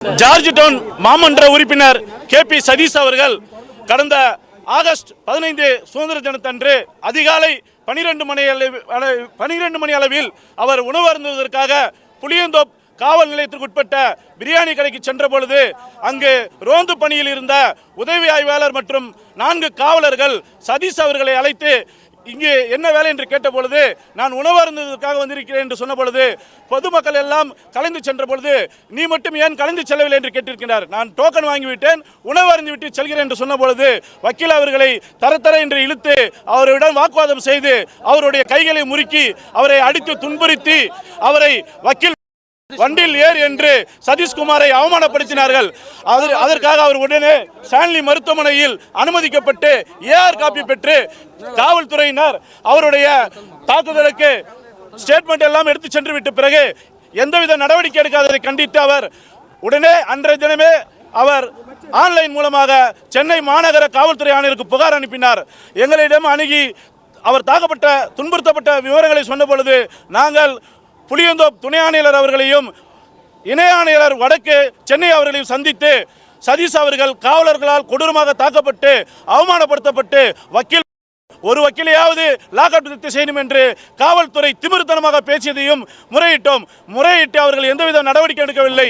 George down மாமன்ற உறுப்பினர் K P Satish அவர்கள் கடந்த ஆகஸ்ட் பதினைந்து சுதந்திர தினத்தன்று அதிகாலை பனிரெண்டு மணி பனிரெண்டு மணி அளவில் அவர் உணவு அருந்துவதற்காக புளியந்தோப் காவல் நிலையத்திற்கு உட்பட்ட பிரியாணி கடைக்கு சென்ற பொழுது அங்கு ரோந்து பணியில் இருந்த உதவி ஆய்வாளர் மற்றும் நான்கு காவலர்கள் சதீஷ் அவர்களை அழைத்து இங்கே என்ன வேலை என்று கேட்ட பொழுது நான் உணவு அருந்துவதற்காக வந்திருக்கிறேன் என்று சொன்ன பொழுது பொதுமக்கள் எல்லாம் கலைந்து சென்ற பொழுது நீ மட்டும் ஏன் கலைந்து செல்லவில்லை? என்று கேட்டிருக்கிறார். நான் டோக்கன் வாங்கிவிட்டேன் உணவு அருந்து விட்டு செல்கிறேன் என்று சொன்ன பொழுது வக்கீல் அவர்களை தரத்தர என்று இழுத்து அவரிடம் வாக்குவாதம் செய்து அவருடைய கைகளை முறுக்கி அவரை அடித்து துன்புறுத்தி அவரை வக்கீல் வண்டியில் ஏறு என்று சதீஷ்குமாரை அவமானப்படுத்தினார்கள். அதற்காக அவர் உடனே ஸ்டான்லி மருத்துவமனையில் அனுமதிக்கப்பட்டு ஏஆர் காப்பி பெற்று காவல்துறையினர் அவருடைய தாக்குதலுக்கு ஸ்டேட்மெண்ட் எல்லாம் எடுத்து சென்று விட்ட பிறகு எந்தவித நடவடிக்கை எடுக்காததை கண்டித்து அவர் உடனே அன்றைய தினமே அவர் ஆன்லைன் மூலமாக சென்னை மாநகர காவல்துறை ஆணையருக்கு புகார் அனுப்பினார். எங்களிடம் அணுகி அவர் தாக்கப்பட்ட துன்புறுத்தப்பட்ட விவரங்களை சொன்ன பொழுது நாங்கள் புளியந்தோப் துணை ஆணையாளர் அவர்களையும் இணை ஆணையாளர் வடக்கு சென்னை அவர்களையும் சந்தித்து சதீஷ் அவர்கள் காவலர்களால் கொடூரமாக தாக்கப்பட்டு அவமானப்படுத்தப்பட்டு வக்கீல் ஒரு வக்கீலையாவது லாக்அப் நிறுத்தி செய்யணும் என்று காவல்துறை திமிர்த்தனமாக பேசியதையும் முறையிட்டோம். முறையிட்டு அவர்கள் எந்தவித நடவடிக்கை எடுக்கவில்லை.